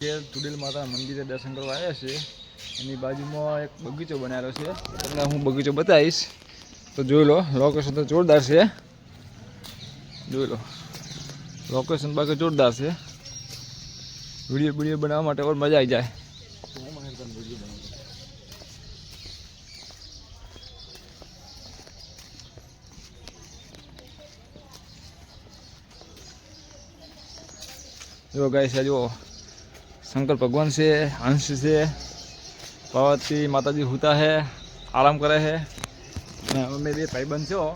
જે ચુડેલ માતા મંદિરે દર્શન કરવા આવ્યા છે. એની બાજુમાં એક બગીચો બનાવેલો છે. તમને હું બગીચો બતાવીશ. તો જોઈ લો લોકેશન તો જોરદાર છે. જોઈ લો. લોકેશન બાકી જોરદાર છે. વીડિયો વીડિયો બનાવવા માટે ઓર મજા આવી જાય. જો ગાય છે જો શંકર ભગવાન છે હંસ છે પાર્વતી માતાજી હુતા છે આરામ કરે છે અને અમે બે ભાઈબંધ છો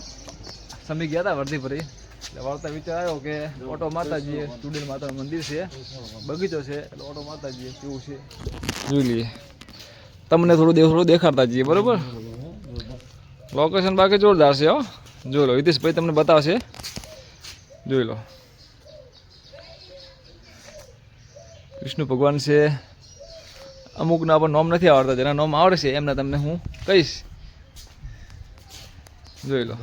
સમી ગયા હતા વર્ધી ફરી એટલે વાર્તા વિચાર આવ્યો કે ઓટો માતાજી સ્ટુડન્ટ માતાનું મંદિર છે, બગીચો છે, એટલે ઓટો માતાજી કેવું છે? જોઈ લઈએ. તમને થોડું થોડું દેખાડતા જઈએ, બરાબર? લોકેશન બાકી જોરદાર છે હો. જોઈ લો, હિતેશભાઈ તમને બતાવશે. જોઈ લો. વિષ્ણુ ભગવાન છે. અમુકના પણ નોમ નથી આવડતા, જેના નોમ આવડે છે, એમને તમને હું કહીશ. જોઈ લો.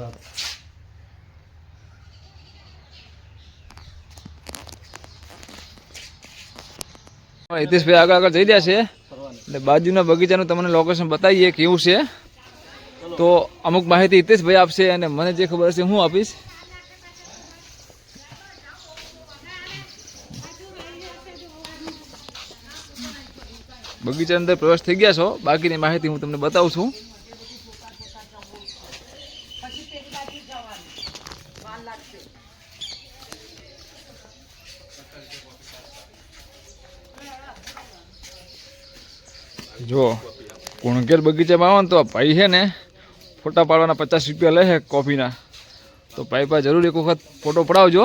હિતેશભાઈ આગળ આગળ જઈ રહ્યા છે. એટલે બાજુના બગીચાનું તમને લોકેશન બતાવીએ કેવું છે. તો અમુક માહિતી હિતેશભાઈ આપશે અને મને જે ખબર હશે હું આપીશ. બગીચા અંદર પ્રવેશ થઈ ગયા છો. બાકીની માહિતી હું તમને બતાવું છું. જો, કુણકેર બગીચામાં આવો ને તો ભાઈ છે ને ફોટા પાડવાના પચાસ રૂપિયા લે છે કોફીના. તો ભાઈ પાસે જરૂર એક વખત ફોટો પડાવજો.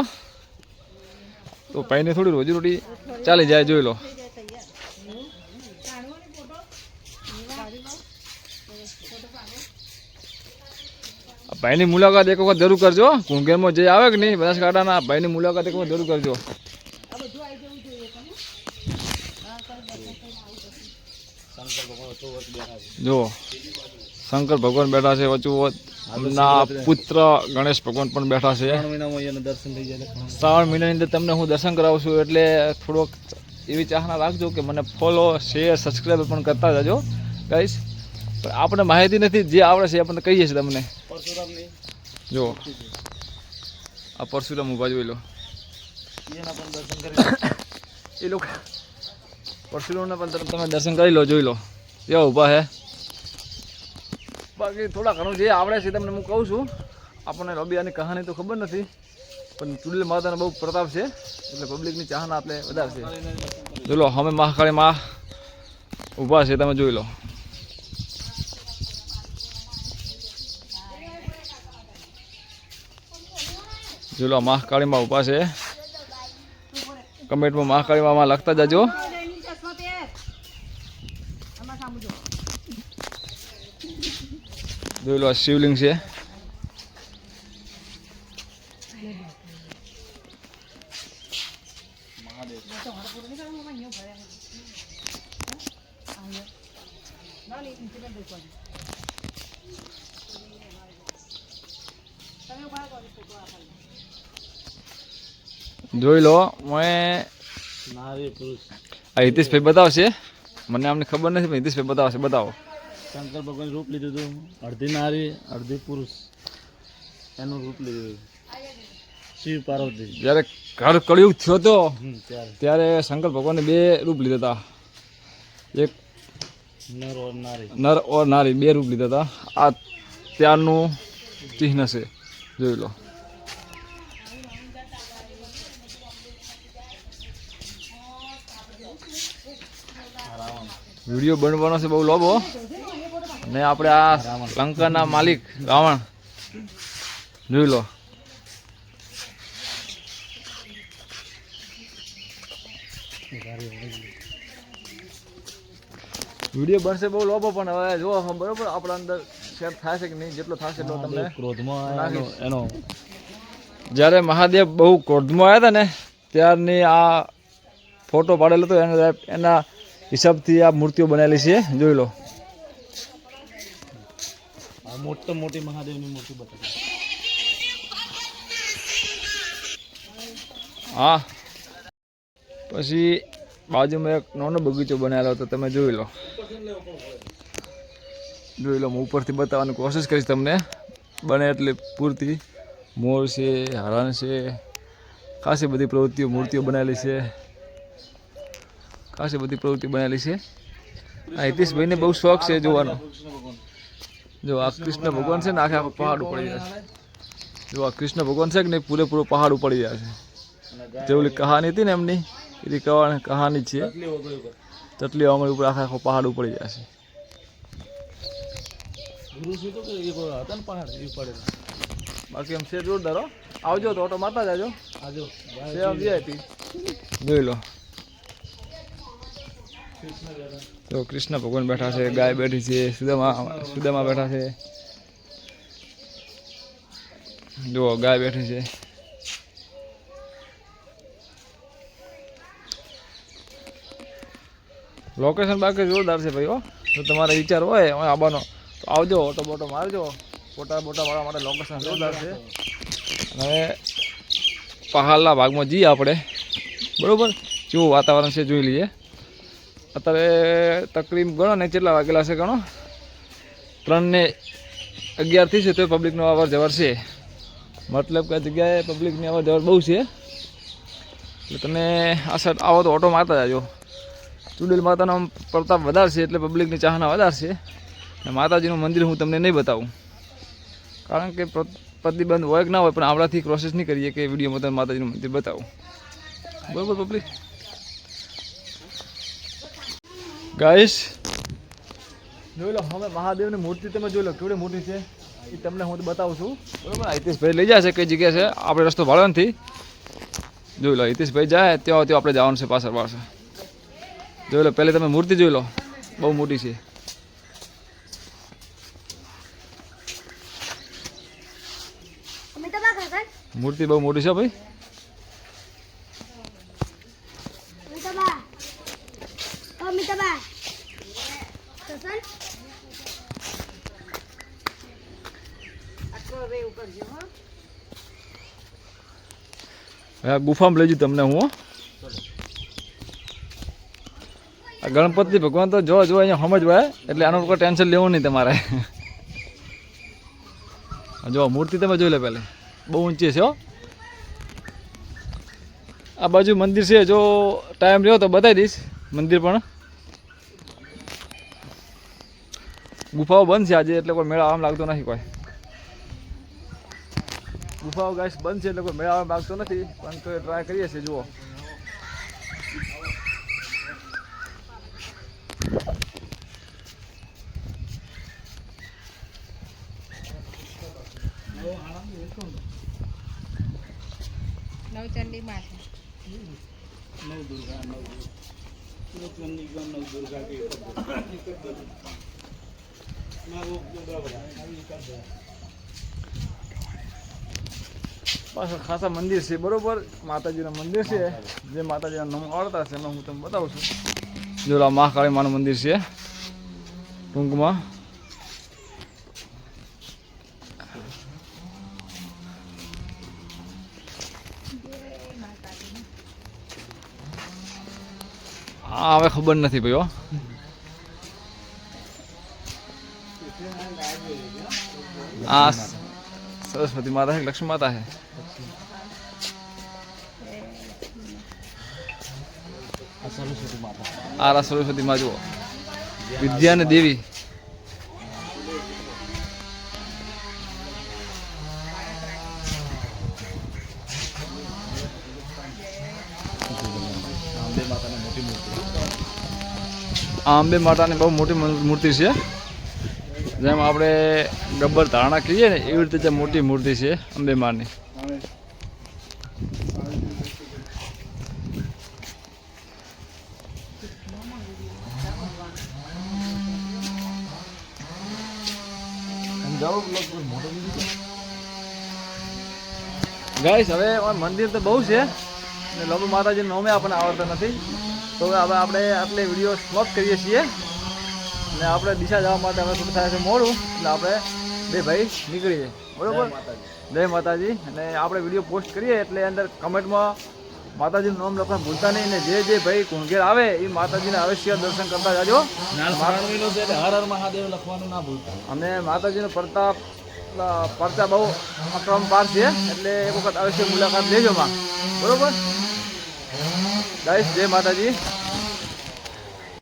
તો ભાઈને થોડી રોજીરોટી ચાલી જાય, જોઈ લો. ભાઈની મુલાકાત એક વખત જરૂર કરજો. કુંગેરમાં જે આવે કે નહીં બનાસકાંઠાના ભાઈની મુલાકાત એક વખત જરૂર કરજો. જો શંકર ભગવાન બેઠા છે વચુ એમના પુત્ર ગણેશ ભગવાન પણ બેઠા છે. શ્રાવણ મહિનાની અંદર તમને હું દર્શન કરાવું છું એટલે થોડોક એવી ચાહના રાખજો કે મને ફોલો શેર સબસ્ક્રાઈબ પણ કરતા જજો કહીશ પણ આપણે માહિતી નથી જે આવડે છે એ આપણને કહીએ છીએ તમને. પરશુરામની જો. આ પરશુરામ ઊભા જોઈ લો. એના પણ દર્શન કરી એ લોકો પરશુરામના પણ તમે- દર્શન કરી લો જોઈ લો. એવા ઊભા હે. બાકી થોડા ઘણું જે આવડે છે તમને હું કહું છું. આપણને રબિયાની કહાની તો ખબર નથી પણ ચુડલ માતાનો બહુ પ્રતાપ છે. એટલે પબ્લિકની ચાહના આપણે વધારે છે. જોઈ લો અમે મહાકાળી માં ઊભા છે તમે જોઈ લો. જોઈ લો મહાકાળીમાં ઊભા છે. કમેન્ટમાં મહાકાળીમાં લખતા જજો. જોઈ લો શિવલિંગ છે. જોઈ લો મેં નારી પુરુષ આ હિતેશભાઈ બતાવશે? મને આમને ખબર નથી પણ હિતેશભાઈ બતાવશે બતાવો. શંકર ભગવાન રૂપ લીધું હતું અડધી નારી અડધી પુરુષ. એનું રૂપ લીધું શિવ પાર્વતી. જ્યારે ઘર કળિયુગ થયો તો ત્યારે. ત્યારે શંકર ભગવાને બે રૂપ લીધા હતા. એક નર ઓર નારી. નર ઓર નારી બે રૂપ લીધા હતા. આ ત્યારનું ચિહ્ન છે. જોઈ લો. વીડિયો બનવાનો છે બહુ લોભો. ને આપણે આ લંકાના માલિક રાવણ. જોઈ લો. વીડિયો બનશે બહુ લોભો પણ હવે જો બરોબર? આપણા અંદર શેર થાય છે કે નહીં? જેટલો થશે એટલો તમને ક્રોધમાં એનો જ્યારે મહાદેવ બહુ ક્રોધમાં આવ્યા હતા ને ત્યારની આ ફોટો પાડેલો હતો એના એના હિસાબથી આ મૂર્તિઓ બનાવેલી છે જોઈ લો. મોટો મોટી મહાદેવની મૂર્તિ બતાવી. હા. પછી બાજુમાં એક નાનો બગીચો બનાવેલો હતો તમે જોઈ લો. જોઈ લો હું ઉપરથી બતાવવાની કોશિશ કરીશ તમને. બને એટલી પૂરતી. મોર છે હરણ છે, ખાસી બધી પ્રવૃત્તિઓ, મૂર્તિઓ બનાવેલી છે. ખાસી બધી પ્રવૃત્તિ બનાવેલી છે. આ હિતેશભાઈને બહુ શોખ છે જોવાનો. જો આ કૃષ્ણ ભગવાન છે ને આખે આખો પહાડ ઉપડી જાય છે. જો આ કૃષ્ણ ભગવાન છે કે નહીં, પૂરેપૂરો પહાડ ઉપડી જાય છે. જે ઓલી કહાની હતી ને એમની, એની કહાની કહાની છે. ચટલી આંગળી ઉપર આખા આખો પહાડ ઉપડી જાય છે. બાકી એમ છે જોરદાર હો. આવજો તો ઓટો મારતા જાજો. આજો છે વીઆઈપી જોઈ લો. તો કૃષ્ણ ભગવાન બેઠા છે ગાય બેઠી છે સુદામા સુદામા બેઠા છે. જુઓ ગાય બેઠી છે. લોકેશન બાકી જોરદાર છે ભાઈ હો. તો તમારે વિચાર હોય આવવાનો તો આવજો ઓટો બોટો મારજો. ફોટા બોટા મારવા માટે લોકેશન જોરદાર છે. અને પહાડના ભાગમાં જઈએ આપણે. બરાબર? જેવું વાતાવરણ છે, જોઈ લઈએ. અત્યારે તકલીફ ગણો ને કેટલા વાગેલા છે ગણો? ત્રણને અગિયારથી છે તો પબ્લિકનો અવર જવર છે. મતલબ કે જગ્યાએ પબ્લિકની અવર જવર બહુ છે. એટલે તમે આ સાઈડ આવો તો ઓટો મારતા જાજો. ચુડેલ માતાનો પ્રતાપ વધારશે એટલે પબ્લિકની ચાહના વધારે છે. અને માતાજીનું મંદિર હું તમને નહીં બતાવું. કારણ કે પ્ર- પ્રતિબંધ હોય કે ના હોય પણ આપણાથી પ્રોસેસ નહીં કરીએ કે વિડીયોમાં તમે માતાજીનું મંદિર બતાવું. બરોબર પબ્લિક ગાઈશ જોઈ લો હવે મહાદેવની મૂર્તિ તમે જોઈ લો કેવડી મોટી છે? એ તમને હું બતાવું છું. બરોબર હિતેશભાઈ લઈ જશે કઈ જગ્યા છે? આપણે રસ્તો ભાળો નથી. જોઈ લો હિતેશભાઈ જાય ત્યાં ત્યાં આપણે જવાનું છે પાછળ પાછળ. જોઈ લો પહેલે તમે મૂર્તિ જોઈ લો. બહુ મોટી છે. મૂર્તિ બહુ મોટી છે ભાઈ. ગુફામાં લઈ જઉં તમને હું હો. આ ગણપતિ ભગવાન તો જો જો અહીંયા સમજવાય એટલે આનું કોઈ ટેન્શન લેવું નહીં તમારે. જો મૂર્તિ તમે જોઈ લે પહેલે. બહુ ઊંચી છે, હો. આ બાજુ મંદિર છે, જો ટાઈમ રહ્યો તો બતાવી દઈશ મંદિર પણ. ગુફાઓ બંધ છે આજે, એટલે કોઈ મેળા આમ લાગતો નથી કોઈ. ગુફાઓ ગાઈસ બંધ છે, એટલે કોઈ મેળા આમ લાગતો નથી, પણ તો ટ્રાય કરીએ છીએ, જુઓ. નવચંડી માં છે નવ દુર્ગા નવ ચંડી નવ દુર્ગા કે પાછળ ખાસા મંદિર છે બરોબર? માતાજીનું મંદિર છે. જે માતાજીના નામ આવડતા છે એમાં હું તમને બતાવું છું. જો આ મહાકાળી માનું મંદિર છે ટૂંકમાં. હા હવે ખબર નથી ભાઈ હો આ સરસ્વતી માતા છે કે લક્ષ્મી માતા છે આ સરસ્વતી માતા આ રા સરસ્વતી માં જુઓ વિદ્યા ને દેવી આ અંબે માતાની બહુ મોટી મૂર્તિ છે. જેમ આપણે ગબ્બર ધારણા કહીએ ને, એવી રીતે મોટી મૂર્તિ છે અંબે માની. ગાઈસ હવે મંદિર તો બહુ છે. ને લોકો માતાજી નામે આપણને આવડતા નથી. તો હવે આપણે આટલે વીડિયો સ્ટોપ કરીએ છીએ. અને આપણે દિશા જવા માટે હવે શું થાય છે મોડું? એટલે આપણે બે ભાઈ નીકળીએ. બરોબર? જય માતાજી. અને આપણે વીડિયો પોસ્ટ કરીએ એટલે અંદર કમેન્ટમાં માતાજીનું નામ લખવાનું ભૂલતા નહીં. ને જે જે ભાઈ કુંગેર આવે એ માતાજીને અવશ્ય દર્શન કરતા જાજો. હર હર મહાદેવ લખવાનું ના ભૂલતા. અને માતાજીનો પ્રતાપ પરચા બહુ અક્રમ પાર છે એટલે એક વખત અવશ્ય મુલાકાત લેજો માં. બરોબર? ગાઈસ જય માતાજી.